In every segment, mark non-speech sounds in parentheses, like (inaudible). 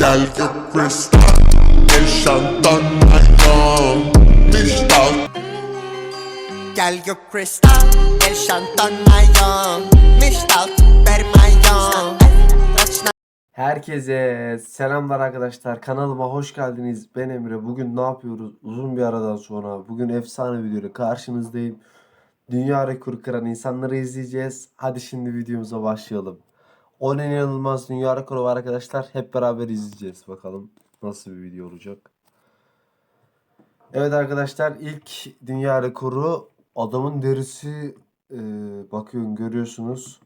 Gel gök kristal Yaşandan ayağım Miştal Gel gök kristal Yaşantan mayon Miştal Raçna Herkese selamlar arkadaşlar. Kanalıma hoş geldiniz. Ben Emre. Bugün ne yapıyoruz? Uzun bir aradan sonra bugün efsane videoyla karşınızdayım. Dünya rekoru kıran insanları izleyeceğiz. Hadi şimdi videomuza başlayalım. 10 inanılmaz dünya rekoru var arkadaşlar. Hep beraber izleyeceğiz. Bakalım nasıl bir video olacak. Evet arkadaşlar ilk dünya rekoru adamın derisi e, bakıyorum görüyorsunuz.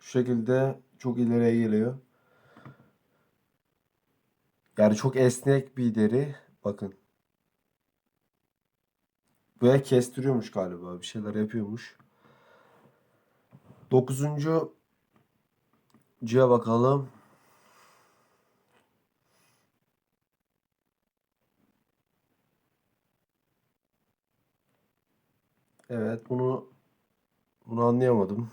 Şu şekilde çok ileriye geliyor. Yani çok esnek bir deri. Bakın. Böyle kestiriyormuş galiba. Bir şeyler yapıyormuş. Dokuzuncu C'ye bakalım. Evet bunu bunu anlayamadım.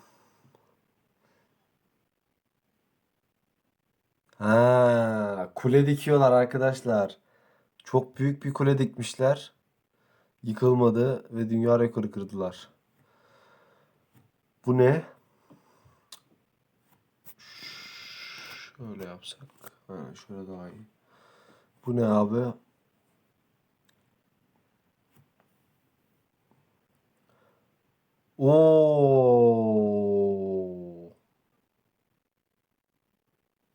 Ha, kule dikiyorlar arkadaşlar. Çok büyük bir kule dikmişler. Yıkılmadı ve dünya rekoru kırdılar. Bu ne? Şöyle yapsak. Ha, şöyle daha iyi. Bu ne abi? Oo.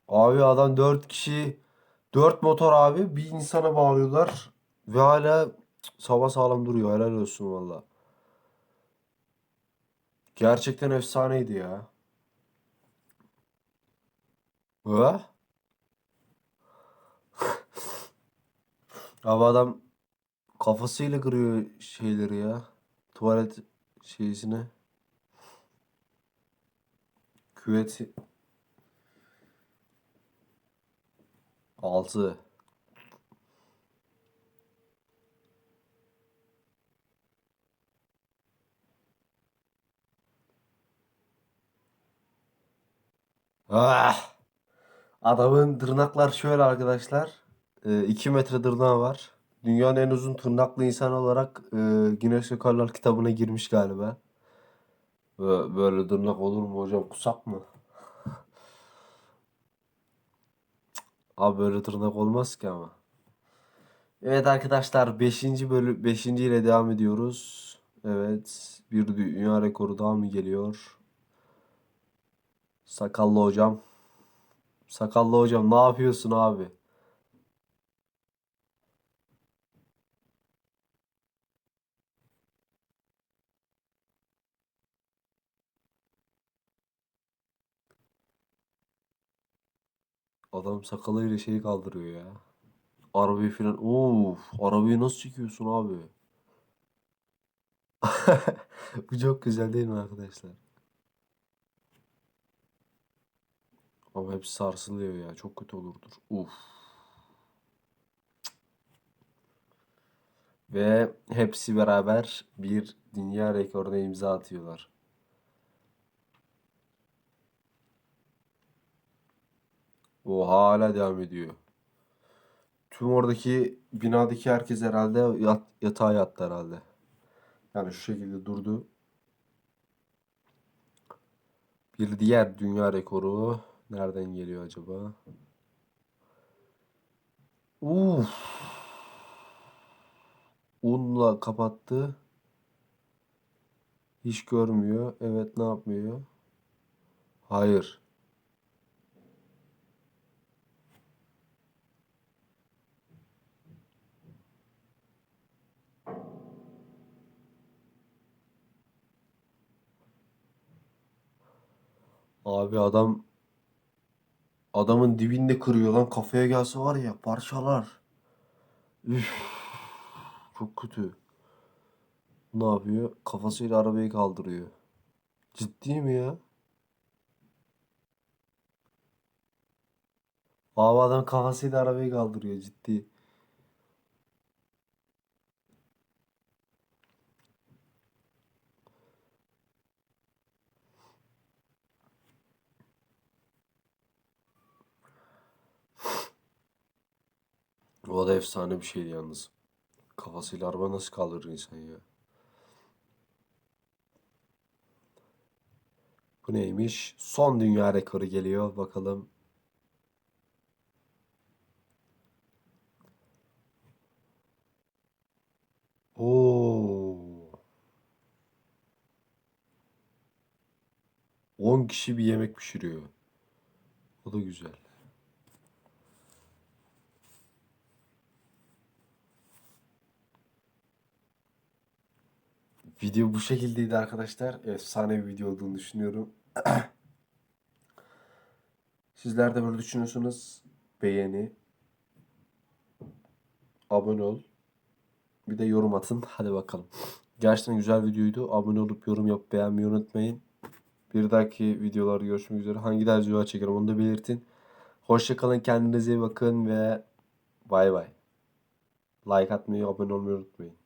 Abi adam 4 kişi 4 motor abi bir insana bağlıyorlar ve hala sava sağlam duruyor. Helal olsun valla. Gerçekten efsaneydi ya. Ha? Abi adam kafasıyla kırıyor şeyleri ya. Tuvalet şeysine. Küveti 6 Ah! Adamın tırnaklar şöyle arkadaşlar. 2 metre tırnağı var. Dünyanın en uzun tırnaklı insan olarak e, Guinness Rekorlar kitabına girmiş galiba. Bö- Böyle tırnak olur mu hocam? Kusak mı? Abi böyle tırnak olmaz ki ama. Evet arkadaşlar 5. bölüm 5. ile devam ediyoruz. Evet bir dünya rekoru daha mı geliyor? Sakallı hocam. Sakallı hocam ne yapıyorsun abi? Adam sakalıyla şeyi kaldırıyor ya. Arabayı falan. Of, arabayı nasıl çekiyorsun abi? (laughs) Bu çok güzel değil mi arkadaşlar? Ama hepsi sarsılıyor ya. Çok kötü olurdur. Uf. Ve hepsi beraber bir dünya rekoruna imza atıyorlar. O hala devam ediyor. Tüm oradaki binadaki herkes herhalde yat, yatağa yattı herhalde. Yani şu şekilde durdu. Bir diğer dünya rekoru nereden geliyor acaba? Uf. Unla kapattı. Hiç görmüyor. Evet ne yapmıyor? Hayır. Abi adam adamın dibinde kırıyor lan kafaya gelse var ya parçalar. Üf, çok kötü. Ne yapıyor? Kafasıyla arabayı kaldırıyor. Ciddi mi ya? Abi adam kafasıyla arabayı kaldırıyor ciddi. O da efsane bir şeydi yalnız. Kafasıyla araba nasıl kaldırır insan ya? Bu neymiş? Son dünya rekoru geliyor. Bakalım. Oo. 10 kişi bir yemek pişiriyor. O da güzel. Video bu şekildeydi arkadaşlar. Efsane bir video olduğunu düşünüyorum. (clears throat) Sizler de böyle düşünüyorsunuz. Beğeni, abone ol. Bir de yorum atın. Hadi bakalım. Gerçekten güzel videoydu. Abone olup yorum yapıp beğenmeyi unutmayın. Bir dahaki videolarda görüşmek üzere. Hangi tarz videolar çekerim onu da belirtin. Hoşçakalın. Kendinize iyi bakın ve bay bay. Like atmayı, abone olmayı unutmayın.